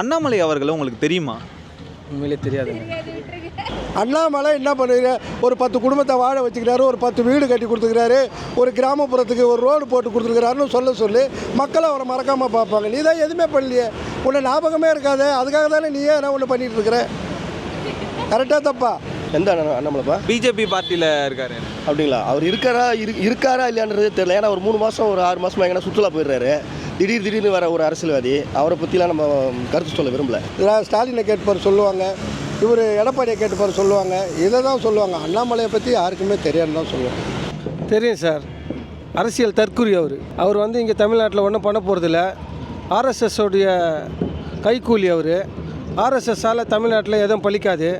அண்ணாமலை அவர்களை உங்களுக்கு தெரியுமா? உண்மையிலே தெரியாதுங்க அண்ணாமலை என்ன பண்ணுறாரு ஒரு பத்து குடும்பத்தை வாழ வச்சுக்கிறாரு ஒரு பத்து வீடு கட்டி கொடுத்துக்கிறாரு ஒரு கிராமப்புறத்துக்கு ஒரு ரோடு போட்டு கொடுத்துருக்கிறாருன்னு சொல்ல சொல்லி மக்கள் அவரை மறக்காமல் பார்ப்பாங்க. நீ தான் எதுவுமே பண்ணலையே. உன்னை ஞாபகமே இருக்காது. அதுக்காக தானே நீயே என்ன ஒன்று பண்ணிட்டு இருக்கிற? கரெக்டாக தப்பா? எந்த அண்ணா அண்ணாமலைப்பா? பிஜேபி பார்ட்டியில் இருக்காரு. அப்படிங்களா? அவர் இருக்காரா இரு இருக்காரா இல்லையான்றது தெரியல. ஏன்னா ஒரு மூணு மாதம் ஒரு ஆறு மாதமாக எங்கன்னா சுற்றுலா போயிடுறாரு. திடீர் திடீர்னு வர ஒரு அரசியல்வாதி அவரை பற்றிலாம் நம்ம கருத்து சொல்ல விரும்பல. இதில் ஸ்டாலினை கேட்பார் சொல்லுவாங்க இவர் எடப்பாடியை கேட்டுப்பார் சொல்லுவாங்க இதை தான் சொல்லுவாங்க. அண்ணாமலையை பற்றி யாருக்குமே தெரியாதுன்னு தான் சொல்லுவாங்க. தெரியும் சார். அரசியல் தற்குறி அவர். அவர் வந்து இங்கே தமிழ்நாட்டில் ஒன்றும் பண்ண போகிறதில்ல ஆர்எஸ்எஸ் உடைய கைக்கூலி அவர். ஆர்எஸ்எஸ்ஸால் தமிழ்நாட்டில் எதுவும் பலிக்காது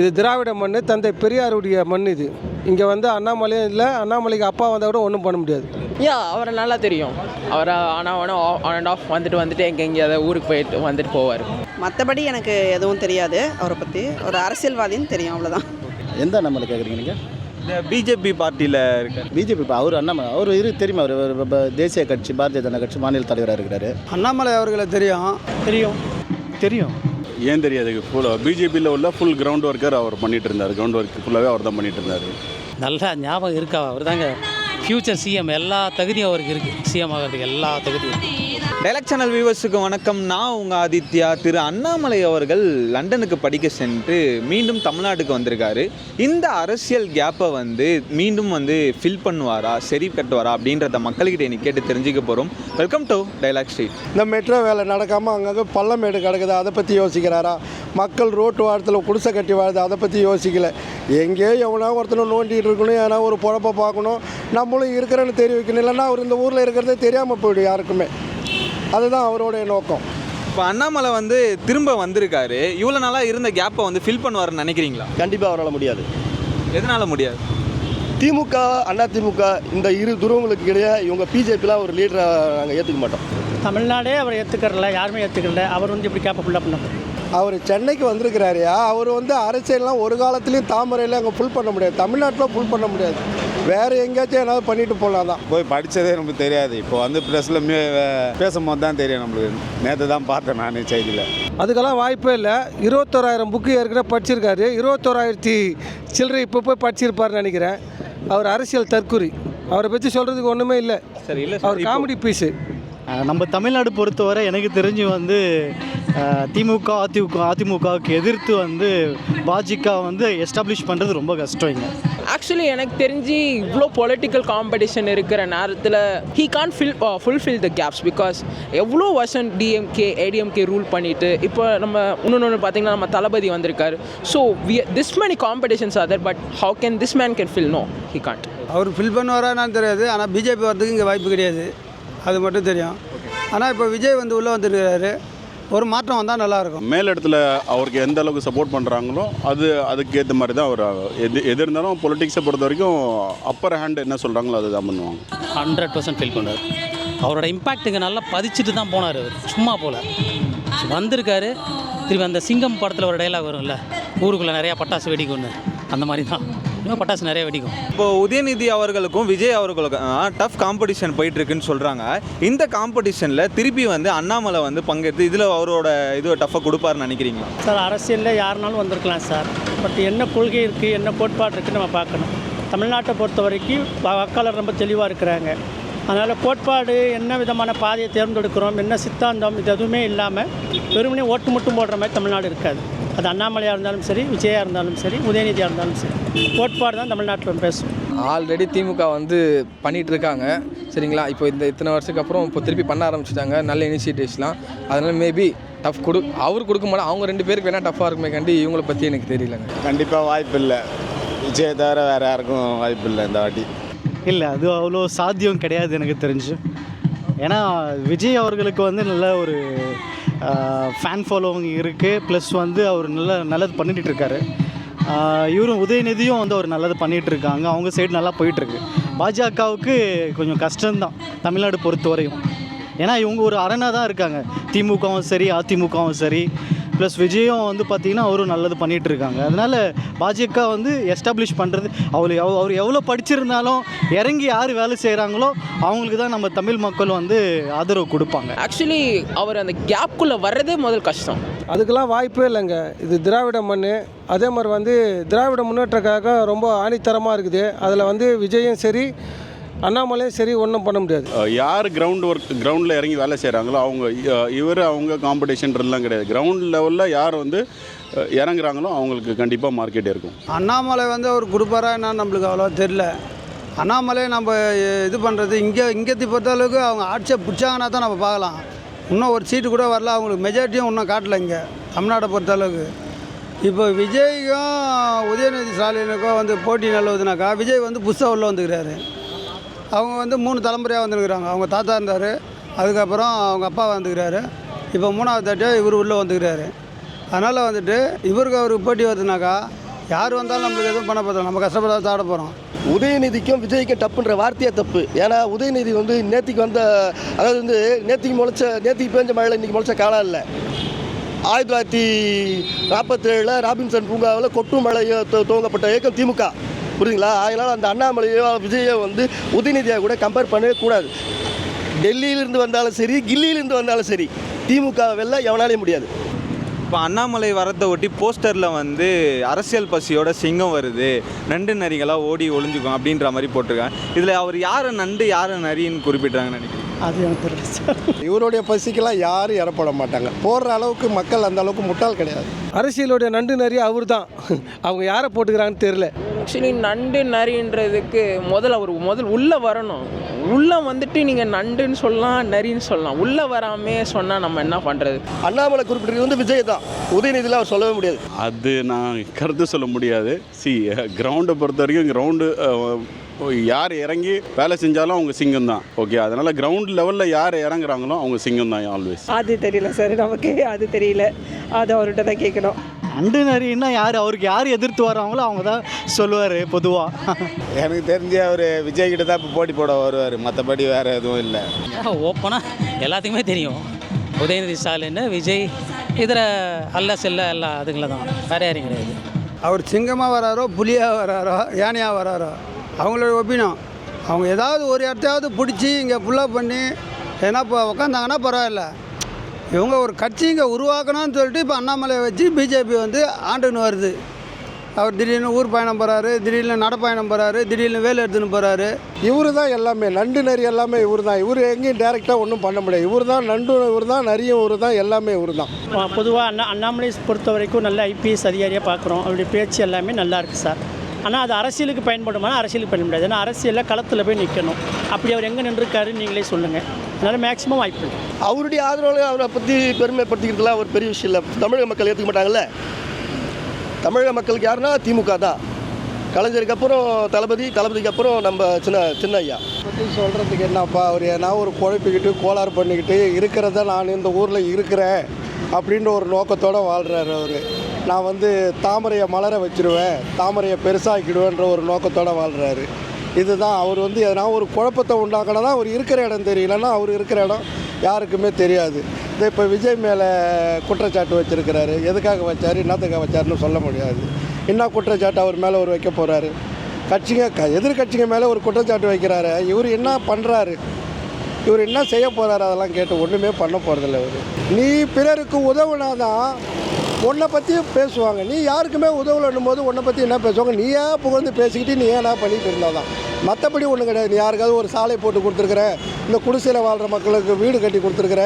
இது திராவிட மண் தந்தை பெரியாருடைய மண் இது. இங்கே வந்து அண்ணாமலையும் இல்லை அண்ணாமலைக்கு அப்பா வந்தால் கூட ஒன்றும் பண்ண முடியாது. யா அவரை நல்லா தெரியும். அவரை ஆனால் ஆனால் ஆன் அண்ட் ஆஃப் வந்துட்டு வந்துட்டு எங்கே எங்கேயாவது ஊருக்கு போயிட்டு வந்துட்டு போவார். மற்றபடி எனக்கு எதுவும் தெரியாது அவரை பற்றி ஒரு அரசியல்வாதின்னு தெரியும் அவ்வளோதான் எந்த அண்ணாமலை கேட்குறீங்க நீங்கள் இந்த பிஜேபி பார்ட்டியில் இருக்காரு பிஜேபி அவர் அண்ணாமலை அவர் இரு தெரியுமா? அவர் தேசிய கட்சி பாரதிய ஜனதா கட்சி மாநில தலைவராக இருக்கிறாரு. அண்ணாமலை அவர்களை தெரியும். தெரியும். தெரியும். ஏன் தெரியாது? ஃபுல் பிஜேபியில் உள்ள ஃபுல் கிரவுண்ட் ஒர்க்கர் அவர் பண்ணிட்டு இருந்தார். கிரவுண்ட் ஒர்க் ஃபுல்லாகவே அவர் தான் பண்ணிட்டு இருந்தார். நல்லா ஞாபகம் இருக்கா? அவர் தாங்க ஃப்யூச்சர் சிஎம் எல்லா தகுதியும் அவருக்கு இருக்குது சிஎம் ஆகிறதுக்கு எல்லா தகுதியும். டைலாக் சேனல் வியூவர்ஸுக்கு வணக்கம். நான் உங்கள் ஆதித்யா திரு அண்ணாமலை அவர்கள் லண்டனுக்கு படிக்க சென்று மீண்டும் தமிழ்நாட்டுக்கு வந்திருக்காரு. இந்த அரசியல் கேப்பை வந்து மீண்டும் வந்து ஃபில் பண்ணுவாரா சரி கட்டுவாரா அப்படின்றத மக்கள்கிட்ட இன்னைக்கு கேட்டு தெரிஞ்சுக்க போகிறோம் வெல்கம் டு டைலாக் ஸ்ட்ரீட் இந்த மெட்ரோ வேலை நடக்காமல் அங்கங்கே பள்ளமேடு கிடக்குது அதை பற்றி யோசிக்கிறாரா? மக்கள் ரோட்டு வாரத்தில் குடிசை கட்டி வாழுது அதை பற்றி யோசிக்கல. எங்கேயோ எவனா ஒருத்தனை நோண்டிகிட்டு இருக்கணும் ஏன்னா ஒரு பொழப்பை பார்க்கணும். நம்மளும் இருக்கிறேன்னு தெரிய வைக்கணும் இல்லைன்னா அவர் இந்த ஊரில் இருக்கிறதே தெரியாமல் போயிடும் யாருக்குமே. அதுதான் அவருடைய நோக்கம். இப்போ அண்ணாமலை வந்து திரும்ப வந்திருக்காரு. இவ்வளோ நாளாக இருந்த கேப்பை வந்து ஃபில் பண்ணுவாருன்னு நினைக்கிறீங்களா? கண்டிப்பாக அவரால் முடியாது. எதனால் முடியாது? திமுக அண்ணா திமுக இந்த இரு துருவங்களுக்கு இடையே இவங்க பிஜேபிலாம் ஒரு லீடரை நாங்கள் ஏற்றுக்க மாட்டோம். தமிழ்நாடே அவர் ஏற்றுக்கிறல யாருமே ஏற்றுக்கல அவர் வந்து இப்படி கேப்பபுல்லாக பண்ண அவர் சென்னைக்கு வந்திருக்கிறாருயா? அவர் வந்து அரசியல்லாம் ஒரு காலத்துலேயும் தாமரையில் அங்கே ஃபுல் பண்ண முடியாது. தமிழ்நாட்டில் ஃபுல் பண்ண முடியாது. வேறு எங்கேயாச்சும் ஏதாவது பண்ணிட்டு போகலாம் தான். போய் படித்ததே நமக்கு தெரியாது. இப்போ வந்து ப்ரெஸ்ஸில் பேசும்போது தான் தெரியும் நம்மளுக்கு. நேற்று தான் பார்த்தேன் நான் செய்தியில். அதுக்கெல்லாம் வாய்ப்பே இல்லை. இருபத்தோராயிரம் புக்கு ஏற்கனவே படிச்சிருக்காரு. இருபத்தோராயிரத்தி சில்லறை இப்போ போய் படிச்சிருப்பாருன்னு நினைக்கிறேன். அவர் அரசியல் தற்குறி. அவரை பற்றி சொல்கிறதுக்கு ஒன்றுமே இல்லை. சரி இல்லை அவர் காமெடி பீஸு நம்ம தமிழ்நாடு பொறுத்தவரை எனக்கு தெரிஞ்சு வந்து திமுக அதிமுக அதிமுகவுக்கு எதிர்த்து வந்து பாஜக வந்து எஸ்டாப்ளிஷ் பண்ணுறது ரொம்ப கஷ்டம் இங்கே. ஆக்சுவலி எனக்கு தெரிஞ்சு இவ்வளோ பொலிட்டிக்கல் காம்படிஷன் இருக்கிற நேரத்தில் he can fil fulfil the gaps because எவ்வளோ வருஷம் டிஎம்கே ஏடிஎம்கே ரூல் பண்ணிட்டு இப்போ நம்ம இன்னொன்று பார்த்தீங்கன்னா நம்ம தளபதி வந்திருக்காரு. So we this many competitions are there but how can this man can fill no he can't our fill பண்ணுவாரான்னு தெரியாது. ஆனால் பிஜேபி வரதுக்கு இங்கே வாய்ப்பு கிடையாது. அது மட்டும் தெரியும். ஆனால் இப்போ விஜய் வந்து உள்ளே வந்துருக்காரு ஒரு மாற்றம் வந்தால் நல்லாயிருக்கும். மேலிடத்துல அவருக்கு எந்த அளவுக்கு சப்போர்ட் பண்ணுறாங்களோ அது அதுக்கு ஏற்ற மாதிரி தான் அவர் எது எது இருந்தாலும் பொலிட்டிக்ஸை பொறுத்த வரைக்கும் அப்பர் ஹேண்ட் என்ன சொல்கிறாங்களோ அதுதான் பண்ணுவாங்க. ஹண்ட்ரட் பர்சன்ட் ஃபீல் பண்ணுறாரு அவரோட இம்பேக்ட் இங்கே நல்லா பதிச்சுட்டு தான் போனார் அவர். சும்மா போல. வந்திருக்காரு. திருப்பி அந்த சிங்கம் படத்தில் ஒரு டைலாக் வரும்ல. ஊருக்குள்ளே நிறையா பட்டாசு வெடிக்கும்னு. அந்த மாதிரி தான். இன்னும் பட்டாசு நிறைய வெடிக்கும். இப்போ உதயநிதி அவர்களுக்கும் விஜய் அவர்களுக்கும் டஃப் காம்படிஷன் போயிட்டு இருக்குன்னு சொல்றாங்க. இந்த காம்படிஷன்ல திருப்பி வந்து அண்ணாமலை வந்து பங்கெடுத்து இதுல அவரோட இது டஃப்பை கொடுப்பாருன்னு நினைக்கிறீங்களா? சார் அரசியலில் யாருனாலும் வந்திருக்கலாம் சார். பட் என்ன கொள்கை இருக்குது என்ன கோட்பாடு இருக்குன்னு நம்ம பார்க்கணும். தமிழ்நாட்டை பொறுத்த வரைக்கும் வாக்காளர் ரொம்ப தெளிவாக இருக்கிறாங்க. அதனால் கோட்பாடு என்ன விதமான பாதையை தேர்ந்தெடுக்கிறோம் என்ன சித்தாந்தம் இது எதுவுமே இல்லாமல் வெறுமனே ஓட்டு மட்டும் போடுற மாதிரி தமிழ்நாடு இருக்காது. அது அண்ணாமலையாக இருந்தாலும் சரி விஜயா இருந்தாலும் சரி உதயநிதியாக இருந்தாலும் சரி. கோட்பாடு தான் தமிழ்நாட்டில் பேசும் ஆல்ரெடி திமுக வந்து பண்ணிட்டு இருக்காங்க சரிங்களா? இப்போ இந்த இத்தனை வருஷத்துக்கு அப்புறம் இப்போ திருப்பி பண்ண ஆரம்பிச்சிட்டாங்க. நல்ல இனிஷியேட்டிவ்ஸ்லாம் அதனால் மேபி டஃப் கொடு அவர் கொடுக்க மாட்டோம் அவங்க ரெண்டு பேருக்கு வேணால் டஃப்பாக இருக்குமே கண்டி இவங்களை பற்றி எனக்கு தெரியலங்க. கண்டிப்பாக வாய்ப்பு இல்லை விஜய் தவிர வேறு யாருக்கும் வாய்ப்பு இல்லை இந்த வாட்டி. இல்லை அது அவ்வளோ சாத்தியம் கிடையாது எனக்கு தெரிஞ்சு. ஏன்னா விஜய் அவர்களுக்கு வந்து நல்ல ஒரு ஃபேன் ஃபாலோவிங் இருக்குது ப்ளஸ் வந்து அவர் நல்ல நல்லது பண்ணிகிட்டு இருக்காரு. இவரும் உதயநிதியும் வந்து அவர் நல்லது பண்ணிகிட்டு இருக்காங்க. அவங்க சைடு நல்லா போயிட்டுருக்கு. பாஜகவுக்கு கொஞ்சம் கஷ்டம்தான் தமிழ்நாடு பொறுத்த வரையும் ஏன்னா இவங்க ஒரு அரணாக தான் இருக்காங்க. திமுகவும் சரி அதிமுகவும் சரி. ப்ளஸ் விஜயும் வந்து பார்த்திங்கன்னா அவரும் நல்லது பண்ணிகிட்டு இருக்காங்க அதனால் பாஜக வந்து எஸ்டாப்ளிஷ் பண்ணுறது அவர் எவ் அவர் எவ்வளோ படிச்சிருந்தாலும் இறங்கி யார் வேலை செய்கிறாங்களோ அவங்களுக்கு தான் நம்ம தமிழ் மக்கள் வந்து ஆதரவு கொடுப்பாங்க. ஆக்சுவலி அவர் அந்த கேப்குள்ளே வர்றதே முதல் கஷ்டம். அதுக்கெல்லாம் வாய்ப்பே இல்லைங்க. இது திராவிட மண் அதே மாதிரி வந்து திராவிட முன்னேற்ற கழகம் ரொம்ப ஆணித்தரமாக இருக்குது. அதில் வந்து விஜயும் சரி அண்ணாமலையும் சரி ஒன்றும் பண்ண முடியாது. யார் கிரவுண்ட் ஒர்க் கிரவுண்டில் இறங்கி வேலை செய்கிறாங்களோ அவங்க இவர் அவங்க காம்படிஷன்றதுலாம் கிடையாது. கிரவுண்ட் லெவலில் யார் வந்து இறங்குறாங்களோ அவங்களுக்கு கண்டிப்பாக மார்க்கெட் இருக்கும் அண்ணாமலை வந்து அவர் கொடுப்பாரா என்ன நம்மளுக்கு அவ்வளோ தெரில அண்ணாமலை நம்ம இது பண்ணுறது இங்கே இங்கேத்தி பொறுத்த அளவுக்கு அவங்க ஆட்சியை பிடிச்சாங்கன்னா தான் நம்ம பார்க்கலாம். இன்னும் ஒரு சீட்டு கூட வரல அவங்களுக்கு மெஜாரிட்டியும் இன்னும் காட்டல இங்கே தமிழ்நாட்டை பொறுத்த அளவுக்கு. இப்போ விஜய்க்கும் உதயநிதி ஸ்டாலினுக்கும் வந்து போட்டி நல்லதுனாக்கா விஜய் வந்து புதுசாக உள்ள வந்துக்கிறாரு. அவங்க வந்து மூணு தலைமுறையாக வந்துருக்குறாங்க. அவங்க தாத்தா இருந்தார். அதுக்கப்புறம் அவங்க அப்பா வந்துக்கிறாரு. இப்போ மூணாவது தாட்டியாக இவர் உள்ளே வந்துக்கிறாரு. அதனால் வந்துட்டு இவருக்கு அவருக்கு போட்டி வருதுனாக்கா யார் வந்தாலும் நம்மளுக்கு எதுவும் பண்ண போதும் நம்ம கஷ்டப்படாத தாட போகிறோம் உதயநிதிக்கும் விஜய்க்கும் தப்புன்ற வார்த்தையே தப்பு. ஏன்னா உதயநிதி வந்து நேத்திக்கு வந்த அதாவது வந்து நேத்திக்கு முளைச்ச நேத்திக்கு பேஞ்ச மழையில் இன்றைக்கி முளைச்ச காலம் இல்லை. ஆயிரத்தி தொள்ளாயிரத்தி நாற்பத்தேழில் ராபின்சன் பூங்காவில் கொட்டு மழை துவங்கப்பட்ட இயக்கம் திமுக. புரியுதுங்களா? அதனால் அந்த அண்ணாமலையோ விஜயோ வந்து உதயநிதியாக கூட கம்பேர் பண்ணவே கூடாது. டெல்லியிலிருந்து வந்தாலும் சரி கில்லியிலிருந்து வந்தாலும் சரி திமுக வெல்ல எவனாலே முடியாது. இப்போ அண்ணாமலை வரத்தை ஒட்டி போஸ்டரில் வந்து அரசியல் பசியோட சிங்கம் வருது. நண்டு நரிகளாக ஓடி ஒளிஞ்சுக்கும் அப்படின்ற மாதிரி போட்டிருக்காங்க. இதில் அவர் யாரை நண்டு யாரை நரின்னு குறிப்பிட்றாங்கன்னு நினைக்கிறேன் அது எனக்கு தெரியல சார் இவருடைய பசிக்கெல்லாம் யாரும் இறப்பட மாட்டாங்க. போடுற அளவுக்கு மக்கள் அந்த அளவுக்கு முட்டாள் கிடையாது. அரசியலுடைய நண்டு நிறைய அவர் தான் அவங்க யாரை போட்டுக்கிறாங்கன்னு தெரில ஆக்சுவலி நண்டு நரின்றதுக்கு முதல்ல அவர் முதல் உள்ளே வரணும். உள்ளே வந்துட்டு நீங்கள் நண்டுன்னு சொல்லலாம் நரின்னு சொல்லலாம். உள்ளே வராமே சொன்னால் நம்ம என்ன பண்ணுறது அண்ணாமலை குறிப்பிட்டது வந்து விஜய் தான். உதயநிதியில் அவர் சொல்லவே முடியாது. அது நான் கருத்து சொல்ல முடியாது. சி கிரவுண்டை பொறுத்த வரைக்கும் கிரவுண்டு யார் இறங்கி வேலை செஞ்சாலும் அவங்க சிங்கம் தான் ஓகே அதனால் கிரவுண்ட் லெவலில் யார் இறங்குறாங்களோ அவங்க சிங்கம் தான் ஆல்வேஸ் அது தெரியல சார் நமக்கு அது தெரியல. அது அவர்கிட்ட தான் கேட்கணும். அண்டு நரின்னா யார்? அவருக்கு யார் எதிர்த்து வராங்களோ அவங்க தான் சொல்லுவார் பொதுவாக எனக்கு தெரிஞ்சு அவர் விஜய் கிட்ட தான் இப்போ போட்டி போட வருவார். மற்றபடி வேறு எதுவும் இல்லை. ஓப்பனாக எல்லாத்துக்குமே தெரியும். உதயநிதி ஸ்டாலின் விஜய் இதில் அல்ல செல்ல எல்லாம் அதுங்கள தான் வேறு யாரையும் கிடையாது. அவர் சிங்கமாக வராரோ புலியாக வராரோ யானையாக வராரோ? அவங்களோட ஒப்பீனியம் அவங்க ஏதாவது ஒரு இடத்தையாவது பிடிச்சி இங்கே ஃபுல்லாக பண்ணி ஏன்னா இப்போ உக்காந்தாங்கன்னா பரவாயில்ல. இவங்க ஒரு கட்சி இங்கே உருவாக்கணும்னு சொல்லிட்டு இப்போ அண்ணாமலையை வச்சு பிஜேபி வந்து ஆண்டுன்னு வருது. அவர் திடீர்னு ஊர் பயணம் போகிறாரு திடீர்னு நடப்பயணம் போகிறாரு திடீர்னு வேலை எடுத்துன்னு போகிறாரு இவர் தான் எல்லாமே நண்டு நரி எல்லாமே இவர் தான். இவர் எங்கேயும் டேரெக்டாக ஒன்றும் பண்ண முடியாது. இவர் தான் நண்டு இவர் தான் நரியும் இவர் தான் எல்லாமே இவர் தான். பொதுவாக அண்ணா அண்ணாமலை பொறுத்த வரைக்கும் நல்ல ஐபிஎஸ் அதிகாரியாக பார்க்குறோம் அவருடைய பேச்சு எல்லாமே நல்லா இருக்குது சார். ஆனால் அது அரசியலுக்கு பயன்படுமானா அரசியலுக்கு பயன்பட முடியாது ஏன்னா அரசியலில் களத்தில் போய் நிற்கணும் அப்படி அவர் எங்கே நின்றுருக்காருன்னு நீங்களே சொல்லுங்கள் அதனால் மேக்ஸிமம் வாய்ப்பு அவருடைய ஆதரவாளர் அவரை பற்றி பெருமைப்படுத்திக்கிறதுலாம் ஒரு பெரிய விஷயம் இல்லை. தமிழக மக்கள் ஏற்றுக்க மாட்டாங்கல்ல? தமிழக மக்களுக்கு யாருன்னா திமுக தான். கலைஞருக்கு அப்புறம் தளபதி தளபதிக்கு அப்புறம் நம்ம சின்ன சின்ன ஐயா. பற்றி சொல்கிறதுக்கு என்னப்பா அவர் ஏன்னா ஒரு குழப்பிக்கிட்டு கோளாறு பண்ணிக்கிட்டு இருக்கிறத நான் இந்த ஊரில் இருக்கிறேன் அப்படின்ற ஒரு நோக்கத்தோடு வாழ்கிறாரு அவர். நான் வந்து தாமரையை மலர வச்சிருவேன் தாமரையை பெருசாக்கிடுவேன்ற ஒரு நோக்கத்தோடு வாழ்கிறாரு இதுதான் அவர் வந்து எதனா ஒரு குழப்பத்தை உண்டாக்கினா தான் அவர் இருக்கிற இடம் தெரியலன்னா அவர் இருக்கிற இடம் யாருக்குமே தெரியாது. இதை இப்போ விஜய் மேலே குற்றச்சாட்டு வச்சுருக்கிறாரு. எதுக்காக வச்சார் என்னத்துக்காக வச்சாருன்னு சொல்ல முடியாது. என்ன குற்றச்சாட்டு அவர் மேலே அவர் வைக்க போகிறாரு கட்சிங்க க எதிர்கட்சிங்க மேலே ஒரு குற்றச்சாட்டு வைக்கிறாரு. இவர் என்ன பண்ணுறாரு இவர் என்ன செய்ய போகிறாரு அதெல்லாம் கேட்டு ஒன்றுமே பண்ண போகிறதில்ல இவர். நீ பிறருக்கு உதவுனாதான் உன்னை பற்றியும் பேசுவாங்க. நீ யாருக்குமே உதவலன்னும் போது உன்னை பற்றி என்ன பேசுவாங்க? நீ ஏன் புகழ்ந்து பேசிக்கிட்டு நீ ஏன் பண்ணிட்டு இருந்தால் தான் மற்றபடி ஒன்றும் கிடையாது. நீ யாருக்காவது ஒரு சாலை போட்டு கொடுத்துருக்குற இந்த குடிசையில் வாழ்கிற மக்களுக்கு வீடு கட்டி கொடுத்துருக்குற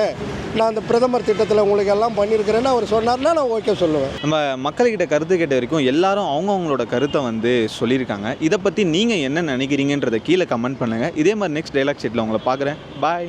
நான் அந்த பிரதமர் திட்டத்தில் உங்களுக்கு எல்லாம் பண்ணியிருக்கிறேன்னு அவர் சொன்னார்னா நான் ஓகே சொல்லுவேன். நம்ம மக்கள்கிட்ட கருத்து கேட்ட வரைக்கும் எல்லாரும் அவங்கவுங்களோட கருத்தை வந்து சொல்லியிருக்காங்க. இதை பற்றி நீங்கள் என்ன நினைக்கிறீங்கன்றதை கீழே கமெண்ட் பண்ணுங்கள் இதே மாதிரி நெக்ஸ்ட் டைலாக் செட்டில் உங்களை பார்க்குறேன். பாய்